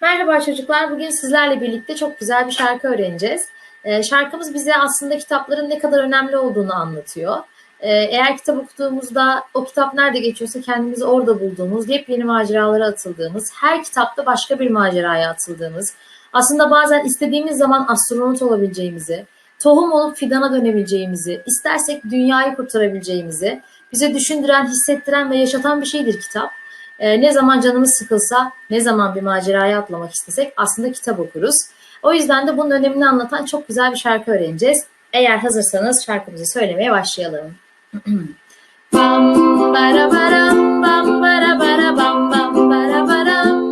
Merhaba çocuklar. Bugün sizlerle birlikte çok güzel bir şarkı öğreneceğiz. Ee, şarkımız bize aslında kitapların ne kadar önemli olduğunu anlatıyor. Ee, eğer kitap okuduğumuzda o kitap nerede geçiyorsa kendimizi orada bulduğumuz, yepyeni maceralara atıldığımız, her kitapta başka bir maceraya atıldığımız, aslında bazen istediğimiz zaman astronot olabileceğimizi, tohum olup fidana dönebileceğimizi, istersek dünyayı kurtarabileceğimizi bize düşündüren, hissettiren ve yaşatan bir şeydir kitap. Ee, ne zaman canımız sıkılsa, ne zaman bir maceraya atlamak istesek aslında kitap okuruz. O yüzden de bunun önemini anlatan çok güzel bir şarkı öğreneceğiz. Eğer hazırsanız şarkımızı söylemeye başlayalım. bam bara baram bam bara bara bam bam bara baram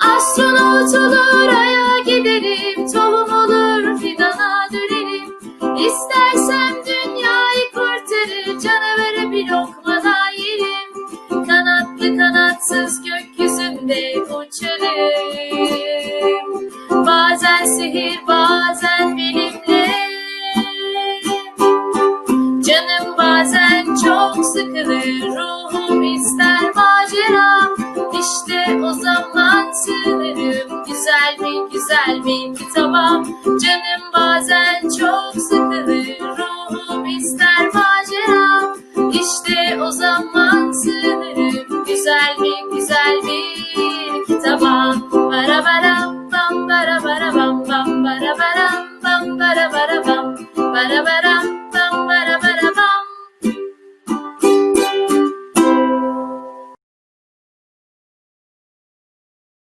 Astronot olur aya giderim uçarım. Bazen sihir bazen bilimle. Canım bazen çok sıkılır ruhum ister macera. İşte o zaman sığınırım. Güzel bir güzel bir kitaba Canım bazen çok sıkılır ruhum ister macera. İşte o zaman sığınırım güzel bir kitaba. Bara bara bam bara bara bam bam bara bara bam bara bara bam bara bara